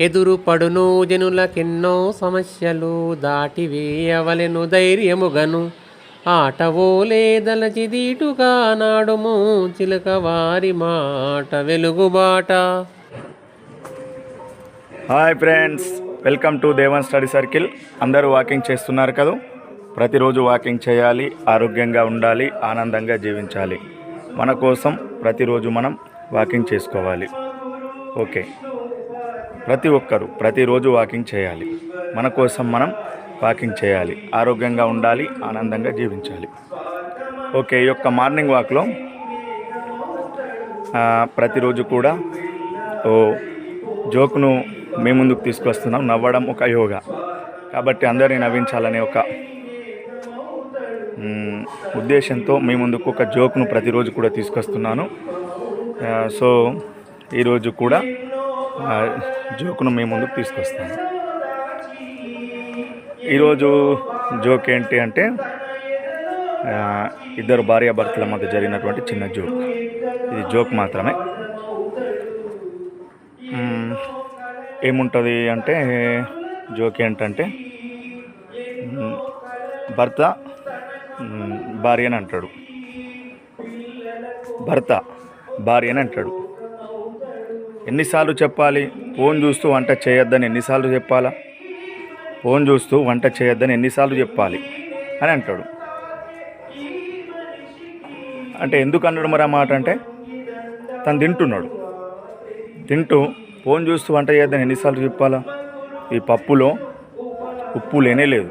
ఎదురు పడును జనులకెన్నో సమస్యలు దాటి వేయవలెను ధైర్యముగను. ఆటవో ఓలేదలచి నాడుము చిలక వారి మాట వెలుగుబాట hi friends welcome to Devan study circle అందరూ వాకింగ్ చేస్తున్నారు కదా? ప్రతిరోజు వాకింగ్ చేయాలి ఆరోగ్యంగా ఉండాలి ఆనందంగా జీవించాలి. మన కోసం ప్రతిరోజు మనం వాకింగ్ చేసుకోవాలి. ఓకే ప్రతి ఒక్కరూ ప్రతిరోజు వాకింగ్ చేయాలి. మన కోసం మనం వాకింగ్ చేయాలి. ఆరోగ్యంగా ఉండాలి ఆనందంగా జీవించాలి. ఓకే ఈ యొక్క మార్నింగ్ వాక్లో ప్రతిరోజు కూడా ఓ జోక్ను మీ ముందుకు తీసుకొస్తున్నాం. నవ్వడం ఒక యోగా. కాబట్టి అందరినీ నవ్వించాలనే ఒక ఉద్దేశంతో మీ ముందుకు ఒక జోక్ను ప్రతిరోజు కూడా తీసుకొస్తున్నాను. సో ఈరోజు కూడా జోక్ను మేము ముందుకు తీసుకొస్తాము ఈరోజు జోక్ ఏంటి అంటే ఇద్దరు భార్యాభర్తల మధ్య జరిగినటువంటి చిన్న జోక్. ఇది జోక్ మాత్రమే. ఏముంటుంది అంటే జోక్ ఏంటంటే భర్త భార్య అని అంటాడు. భర్త భార్య అని అంటాడు. ఎన్నిసార్లు చెప్పాలి? ఫోన్ చూస్తూ వంట చేయొద్దని ఎన్నిసార్లు చెప్పాలా? ఫోన్ చూస్తూ వంట చేయొద్దని ఎన్నిసార్లు చెప్పాలి? అని అంటాడు. అంటే ఎందుకు అన్నాడు మరి ఆ మాట అంటే తను తింటున్నాడు. తింటూ ఫోన్ చూస్తూ వంట చేయొద్దని ఎన్నిసార్లు చెప్పాలా? ఈ పప్పులో ఉప్పు లేనే లేదు.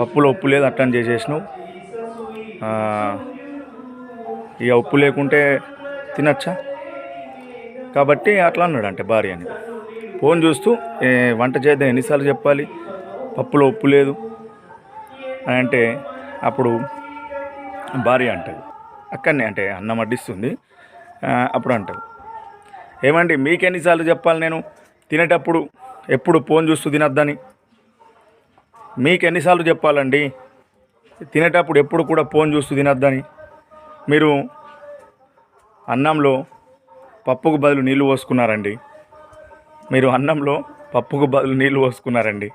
పప్పులో ఉప్పు లేదు అట్టని చేసేసినావు. ఇక ఉప్పు లేకుంటే తినచ్చా? కాబట్టి అట్లా అన్నాడు అంటే భార్య అని. ఫోన్ చూస్తూ "ఏ, వంట చేద్దాం ఎన్నిసార్లు చెప్పాలి? పప్పులో ఉప్పు లేదు. అని అంటే అప్పుడు భార్య అంటది. అక్కడనే అంటే అన్నం అడ్డిస్తుంది అప్పుడు అంటుంది. ఏమండి మీకెన్నిసార్లు చెప్పాలి నేను? తినేటప్పుడు ఎప్పుడు ఫోన్ చూస్తూ తినొద్దని? మీకు ఎన్నిసార్లు చెప్పాలండి? తినేటప్పుడు ఎప్పుడు కూడా ఫోన్ చూస్తూ తినొద్దని? మీరు అన్నంలో పప్పుకు బదులు నీళ్ళు పోసుకున్నారండి. మీరు అన్నంలో పప్పుకు బదులు నీళ్ళు పోసుకున్నారండి.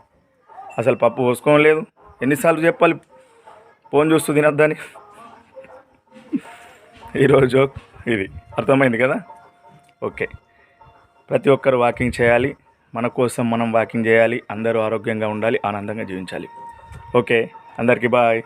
అసలు పప్పు పోసుకోలేదు ఎన్నిసార్లు చెప్పాలి? ఫోన్ చూస్తూ తినొద్దని. ఈరోజు ఇది. అర్థమైంది కదా? ఓకే. ప్రతి ఒక్కరు వాకింగ్ చేయాలి. మన కోసం మనం వాకింగ్ చేయాలి. అందరూ ఆరోగ్యంగా ఉండాలి. ఆనందంగా జీవించాలి. ఓకే. అందరికీ బాయ్.